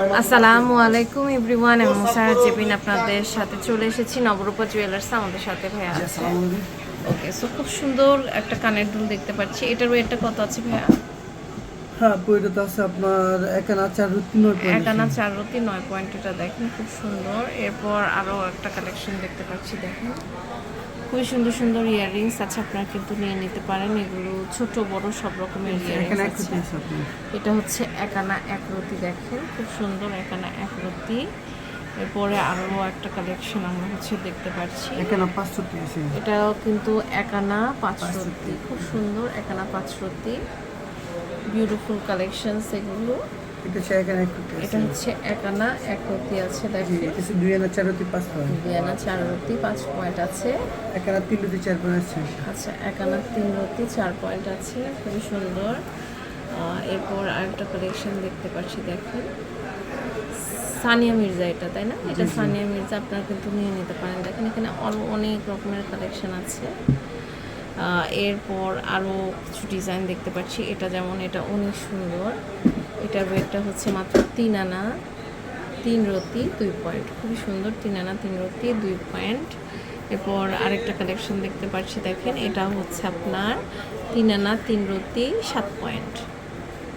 আসসালামু আলাইকুম এভরিওয়ান এবং সারা জেবিন আপনাদের সাথে চলে এসেছি নবরূপা জুয়েলার্স আমাদের সাথে ভাইয়া আছে। ওকে সো খুব সুন্দর একটা কানের দুল দেখতে পাচ্ছি। এটার ওয়েটটা কত আছে ভাইয়া? হ্যাঁ বইটা আছে আপনার একানা চার রুটি নয় পয়েন্ট এক আনা চার রতি নয় পয়েন্ট এটা দেখেন খুব সুন্দর। এরপর আরও একটা কালেকশন দেখতে পাচ্ছি দেখেন। খুবই সুন্দর সুন্দর ইয়াররিংস আছে আপনারা কিন্তু নিয়ে নিতে পারেন। এগুলো ছোট বড় সব রকমের ইয়াররিংস আছে। রুটি আপনার। এটা হচ্ছে একানা এক রতি দেখেন। খুব সুন্দর একানা এক রতি। এরপরে আরও একটা কালেকশন আমরা হচ্ছে দেখতে পাচ্ছি। এখানে পাঁচ আছে। এটাও কিন্তু একানা পাঁচ পাঁচ রতি। খুব সুন্দর একানা পাঁচ রতি। বিউটিফুল কালেকশনস এগুলো। এটা হচ্ছে এটা হচ্ছে একানা এক আছে দেখেন। এটা হচ্ছে দুই আনা চার পাঁচ পয়েন্ট পাঁচ পয়েন্ট আছে। তিন চার পয়েন্ট আছে। আচ্ছা একানা তিন রতি চার পয়েন্ট আছে। খুবই সুন্দর। এরপর আরেকটা কালেকশন দেখতে পাচ্ছি দেখেন। সানিয়া মির্জা এটা তাই না? এটা সানিয়া মির্জা আপনারা কিন্তু নিয়ে নিতে পারেন। দেখেন এখানে অনেক রকমের কালেকশন আছে। এরপর আরও কিছু ডিজাইন দেখতে পাচ্ছি। এটা যেমন এটা অনেক সুন্দর। এটার ওয়েটটা হচ্ছে মাত্র তিন আনা, তিন রতি, দুই পয়েন্ট খুবই সুন্দর, তিন আনা, তিন রতি, দুই পয়েন্ট এরপর আরেকটা কালেকশন দেখতে পাচ্ছি, দেখেন, এটা হচ্ছে আপনার তিন আনা, তিন রতি, সাত পয়েন্ট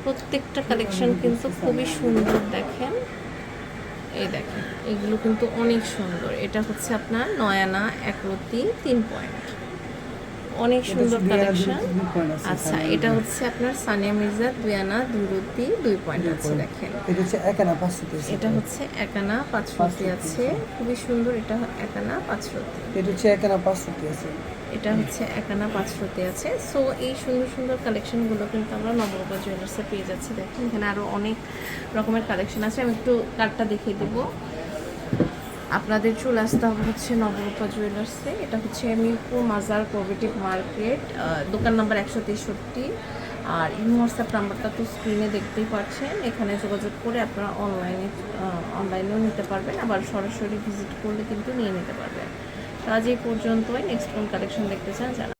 প্রত্যেকটা কালেকশন কিন্তু খুবই সুন্দর, দেখেন। এই দেখেন, এগুলো কিন্তু অনেক সুন্দর। এটা হচ্ছে আপনার নয় আনা, এক রতি, তিন পয়েন্ট অনেক সুন্দর আনা কালেকশন আচ্ছা এটা হচ্ছে আপনার সানিয়া মির্জা দুই আনা দুই রতি দুই পয়েন্ট আছে দেখেন। এটা হচ্ছে একানা পাঁচ রুটি আছে। এটা হচ্ছে একানা পাঁচ রতি আছে। খুবই সুন্দর এটা একানা পাঁচ রতি এটা হচ্ছে একানা পাঁচ রুটি আছে। এটা হচ্ছে একানা পাঁচ রতি আছে। সো এই সুন্দর সুন্দর কালেকশনগুলো কিন্তু আমরা নবরূপা জুয়েলার্সে পেয়ে যাচ্ছি। দেখেন এখানে আরও অনেক রকমের কালেকশন আছে। আমি একটু কার্ডটা দেখিয়ে দিব। আপনাদের চলে আসতে হবে হচ্ছে নবরূপা জুয়েলার্সে এটা হচ্ছে মিরপুর মাজার কোভেটিভ মার্কেট দোকান নাম্বার একশো তেষট্টি। আর ইমো হোয়াটসঅ্যাপ নাম্বারটা তো স্ক্রিনে দেখতেই পাচ্ছেন। এখানে যোগাযোগ করে আপনারা অনলাইনে অনলাইনেও নিতে পারবেন। আবার সরাসরি ভিজিট করলে কিন্তু নিয়ে নিতে পারবেন। তো আজ এই পর্যন্তই। নেক্সট কোন কালেকশন দেখতে চান